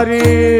হরে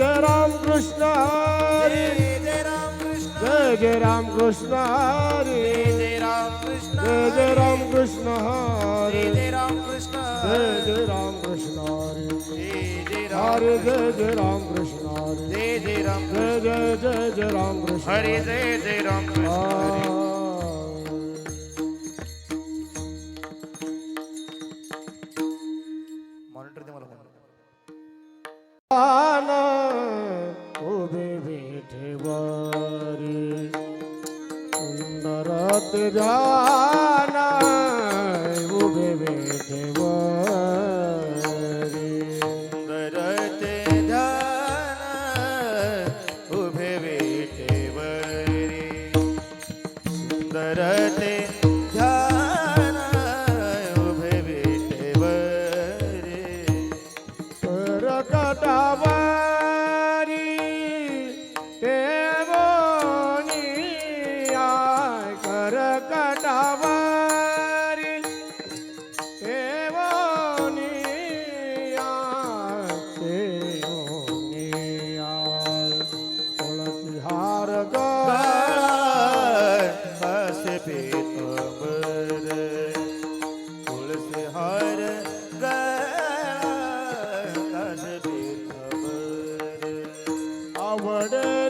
જય રામ કૃષ્ણ કૃષ્ણ હરે જય રામ કૃષ્ણ જય જય રામ કૃષ્ણ હરે જય જય રામ જય જય રામ કૃષ્ણ કૃષ્ણ હરે જય રામ કૃષ્ણ જય જય રામ કૃષ્ણ હરે જય જય હરે રામ જય જય રામ કૃષ્ણ હરે જય જય રામ જય જય જય જય રામ કૃષ્ણ હરે જય જય રામ કૃષ્ણ સુંદર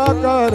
મકર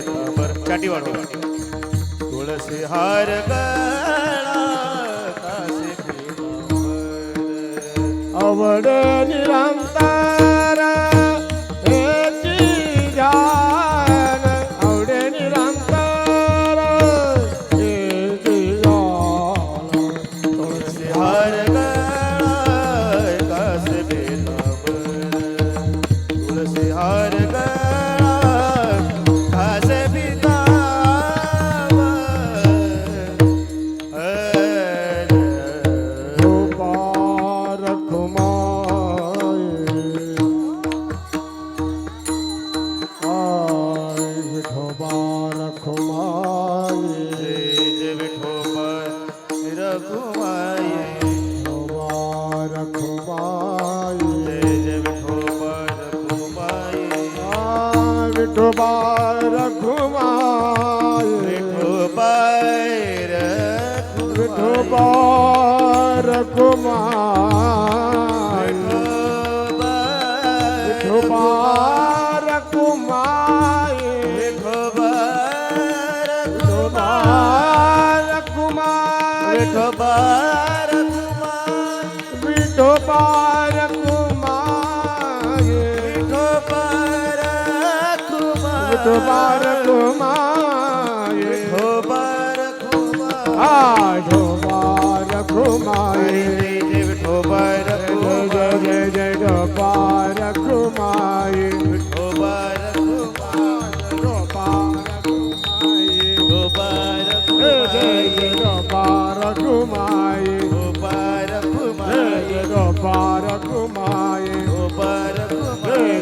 एक नंबर चाटी वाढवा तुळसी हार गळा आवड निरांता વિઠોબાઈ રઘુમાય વિઠોબાઈ વિઠોબાઈ રઘુમાય વિઠોબાઈ তোমার ঘুমায় ঠোবার ঘুমায় ঠোবার ঘুমায় ঠোবার